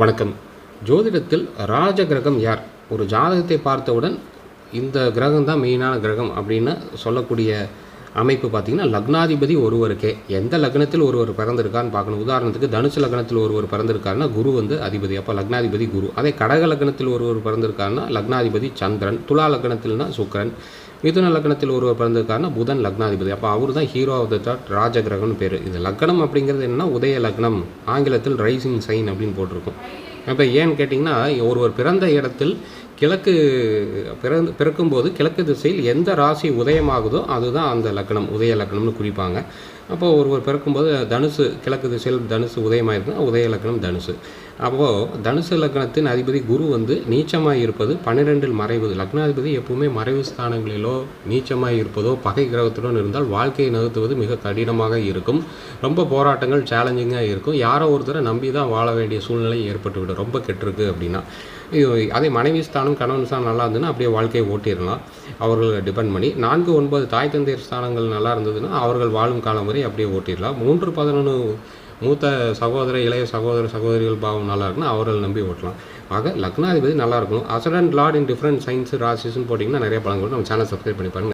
வணக்கம். ஜோதிடத்தில் ராஜ கிரகம் யார்? ஒரு ஜாதகத்தை பார்த்தவுடன் இந்த கிரகம் தான் மெயினான கிரகம் அப்படின்னு சொல்லக்கூடிய அமைப்பு பார்த்தீங்கன்னா லக்னாதிபதி ஒருவருக்கே. எந்த லக்னத்தில் ஒருவர் பிறந்திருக்கான்னு பார்க்கணும். உதாரணத்துக்கு தனுசு லக்னத்தில் ஒருவர் பிறந்திருக்காருன்னா குரு வந்து அதிபதி அப்போ லக்னாதிபதி குரு. அதே கடக லக்னத்தில் ஒருவர் பிறந்திருக்காருன்னா லக்னாதிபதி சந்திரன். துலா லக்னத்தில்னா சுக்கரன். மிதுன லக்னத்தில் ஒருவர் பிறந்திருக்காருன்னா புதன் லக்னாதிபதி. அப்போ அவர் தான் ஹீரோ ஆஃப் த தாட் ராஜகிரகம்னு பேர். இது லக்னம் அப்படிங்கிறது என்னன்னா உதய லக்னம். ஆங்கிலத்தில் ரைசிங் சைன் அப்படின்னு போட்டிருக்கும். இப்போ ஏன்னு கேட்டிங்கன்னா ஒருவர் பிறந்த இடத்தில் கிழக்கு பிறந்து பிறக்கும்போது கிழக்கு திசையில் எந்த ராசி உதயமாகுதோ அதுதான் அந்த லக்னம் உதய லக்னம்னு குறிப்பாங்க. அப்போ ஒருவர் பிறக்கும்போது தனுசு கிழக்கு திசையில் தனுசு உதயமாயிருக்குன்னா உதய லக்னம் தனுசு. அப்போது தனுசு லக்னத்தின் அதிபதி குரு வந்து நீச்சமாக இருப்பது பன்னிரெண்டில் மறைவது. லக்னாதிபதி எப்பவுமே மறைவு ஸ்தானங்களிலோ நீச்சமாக இருப்பதோ பகை கிரகத்துடன் இருந்தால் வாழ்க்கையை நகர்த்துவது மிக கடினமாக இருக்கும். ரொம்ப போராட்டங்கள் சேலஞ்சிங்காக இருக்கும். யாரோ ஒருத்தரை நம்பி தான் வாழ வேண்டிய சூழ்நிலை ஏற்பட்டுவிடும். ரொம்ப கெட்டிருக்கு அப்படின்னா. அதே மனைவி ஸ்தானம் கணவன் ஸ்தானம் நல்லா இருந்ததுன்னா அப்படியே வாழ்க்கையை ஓட்டிடலாம். அவர்களை டிபெண்ட் பண்ணி. நான்கு ஒன்பது தாய் தந்தையர் ஸ்தானங்கள் நல்லா இருந்ததுன்னா அவர்கள் வாழும் காலம் வரை அப்படியே ஓட்டிடலாம். மூன்று பதினொன்று மூத்த சகோதர இளைய சகோதர சகோதரிகள் பாவம் நல்லா இருக்குன்னா அவர்கள் நம்பி ஓட்டலாம். ஆக லக்னாதிபதி நல்லா இருக்கணும். Ascendant lord in different science ராசிஸ்ன்னு போட்டிங்கன்னா நிறைய பழங்கள் நம்ம சேனல் சப்ஸ்கிரைப் பண்ணி பாருங்க.